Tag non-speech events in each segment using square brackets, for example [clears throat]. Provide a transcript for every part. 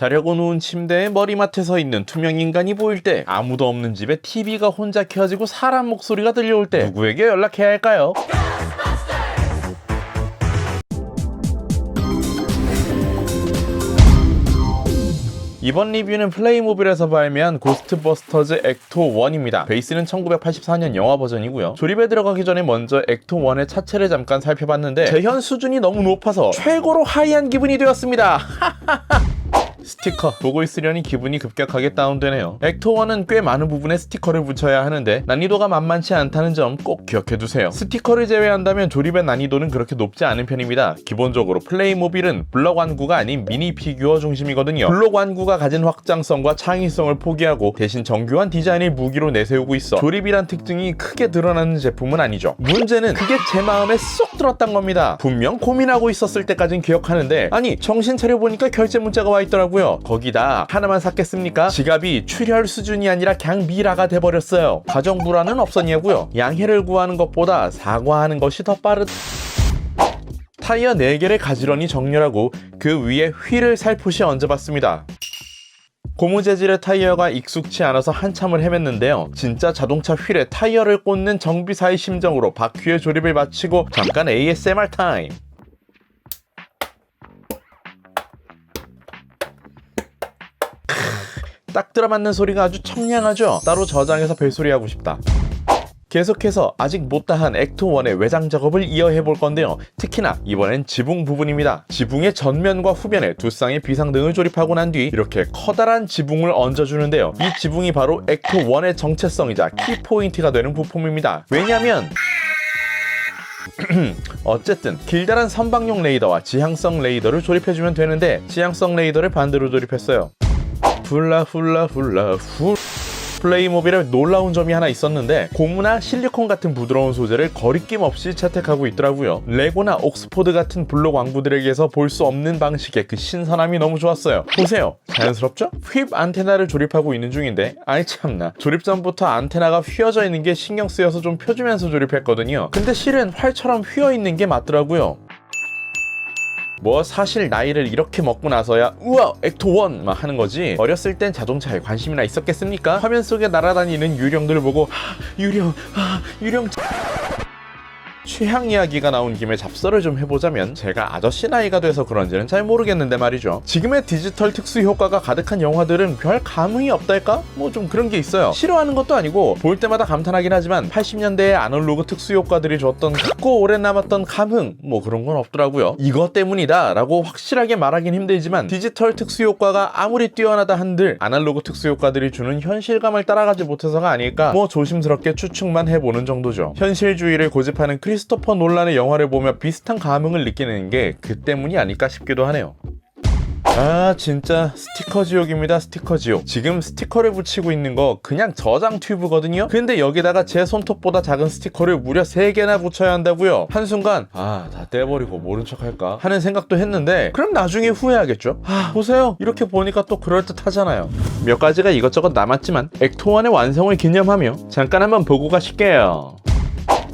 자려고 누운 침대에 머리맡에 서 있는 투명 인간이 보일 때 아무도 없는 집에 TV가 혼자 켜지고 사람 목소리가 들려올 때 누구에게 연락해야 할까요? 이번 리뷰는 플레이모빌에서 발매한 고스트버스터즈 액토 1입니다. 베이스는 1984년 영화 버전이고요. 조립에 들어가기 전에 먼저 액토 1의 차체를 잠깐 살펴봤는데 재현 수준이 너무 높아서 최고로 하이한 기분이 되었습니다. [laughs] 스티커 [laughs] 보고 있으려니 기분이 급격하게 다운되네요. 액토1은 꽤 많은 부분에 스티커를 붙여야 하는데 난이도가 만만치 않다는 점 꼭 기억해두세요. 스티커를 제외한다면 조립의 난이도는 그렇게 높지 않은 편입니다. 기본적으로 플레이모빌은 블럭 완구가 아닌 미니 피규어 중심이거든요. 블럭 완구가 가진 확장성과 창의성을 포기하고 대신 정교한 디자인을 무기로 내세우고 있어 조립이란 특징이 크게 드러나는 제품은 아니죠. 문제는 그게 제 마음에 쏙 들었단 겁니다. 분명 고민하고 있었을 때까진 기억하는데 아니 정신 차려보니까 결제 문자가 와 있더라고요. 거기다 하나만 샀겠습니까? 지갑이 출혈 수준이 아니라 그냥 미라가 돼버렸어요. 가정 불안은 없었냐고요? 양해를 구하는 것보다 사과하는 것이 더 빠르... 타이어 4개를 가지런히 정렬하고 그 위에 휠을 살포시 얹어봤습니다. 고무 재질의 타이어가 익숙치 않아서 한참을 헤맸는데요. 진짜 자동차 휠에 타이어를 꽂는 정비사의 심정으로 바퀴의 조립을 마치고 잠깐 ASMR 타임. 딱 들어맞는 소리가 아주 청량하죠? 따로 저장해서 벨소리 하고 싶다. 계속해서 아직 못다한 액토1의 외장 작업을 이어해 볼 건데요. 특히나 이번엔 지붕 부분입니다. 지붕의 전면과 후면에 두 쌍의 비상등을 조립하고 난 뒤 이렇게 커다란 지붕을 얹어주는데요. 이 지붕이 바로 액토1의 정체성이자 키포인트가 되는 부품입니다. 왜냐면 [clears throat] 어쨌든 길다란 선박용 레이더와 지향성 레이더를 조립해주면 되는데 지향성 레이더를 반대로 조립했어요. 훌라 훌라 훌라 훌 플레이모빌에 놀라운 점이 하나 있었는데 고무나 실리콘 같은 부드러운 소재를 거리낌 없이 채택하고 있더라고요. 레고나 옥스포드 같은 블록 왕구들에게서 볼 수 없는 방식의 그 신선함이 너무 좋았어요. 보세요. 자연스럽죠? 휩 안테나를 조립하고 있는 중인데 아이 참나 조립 전부터 안테나가 휘어져 있는 게 신경 쓰여서 좀 펴주면서 조립했거든요. 근데 실은 활처럼 휘어 있는 게 맞더라고요. 뭐 사실 나이를 이렇게 먹고 나서야 우와 액토1 막 하는 거지. 어렸을 땐 자동차에 관심이나 있었겠습니까? 화면 속에 날아다니는 유령들을 보고 하, 유령 아 유령 취향 이야기가 나온 김에 잡설을 좀 해보자면 제가 아저씨 나이가 돼서 그런지는 잘 모르겠는데 말이죠. 지금의 디지털 특수 효과가 가득한 영화들은 별 감흥이 없달까? 뭐 좀 그런 게 있어요. 싫어하는 것도 아니고 볼 때마다 감탄하긴 하지만 80년대의 아날로그 특수 효과들이 줬던 크고 오래 남았던 감흥 뭐 그런 건 없더라고요. 이것 때문이다 라고 확실하게 말하긴 힘들지만 디지털 특수 효과가 아무리 뛰어나다 한들 아날로그 특수 효과들이 주는 현실감을 따라가지 못해서가 아닐까 뭐 조심스럽게 추측만 해보는 정도죠. 현실주의를 고집하는 크 리스토퍼 논란의 영화를 보며 비슷한 감흥을 느끼는 게 그 때문이 아닐까 싶기도 하네요. 아 진짜 스티커 지옥입니다 스티커 지옥. 지금 스티커를 붙이고 있는 거 그냥 저장 튜브거든요? 근데 여기다가 제 손톱보다 작은 스티커를 무려 3개나 붙여야 한다고요? 한순간 아 다 떼버리고 모른 척 할까? 하는 생각도 했는데 그럼 나중에 후회하겠죠? 아 보세요. 이렇게 보니까 또 그럴듯 하잖아요. 몇 가지가 이것저것 남았지만 액토1의 완성을 기념하며 잠깐 한번 보고 가실게요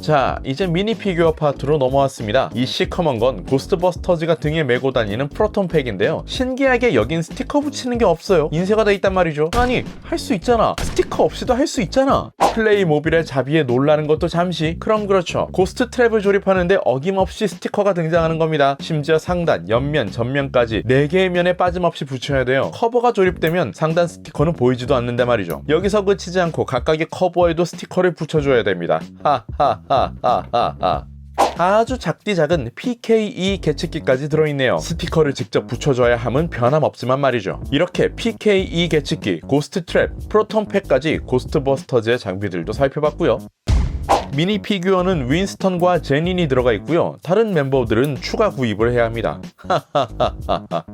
자, 이제 미니 피규어 파트로 넘어왔습니다. 이 시커먼 건 고스트버스터즈가 등에 메고 다니는 프로톤 팩인데요. 신기하게 여긴 스티커 붙이는 게 없어요. 인쇄가 돼 있단 말이죠. 아니, 할 수 있잖아. 스티커 없이도 할 수 있잖아. 플레이 모빌의 자비에 놀라는 것도 잠시. 그럼 그렇죠. 고스트 트랩을 조립하는데 어김없이 스티커가 등장하는 겁니다. 심지어 상단, 옆면, 전면까지 4개의 면에 빠짐없이 붙여야 돼요. 커버가 조립되면 상단 스티커는 보이지도 않는데 말이죠. 여기서 그치지 않고 각각의 커버에도 스티커를 붙여줘야 됩니다. 하하하 하하하. 아주 작디 작은 PKE 계측기까지 들어있네요. 스티커를 직접 붙여줘야 함은 변함없지만 말이죠. 이렇게 PKE 계측기, 고스트 트랩, 프로톤 팩까지 고스트버스터즈의 장비들도 살펴봤고요. 미니 피규어는 윈스턴과 제닌이 들어가 있고요. 다른 멤버들은 추가 구입을 해야 합니다. [laughs] 하하하하하.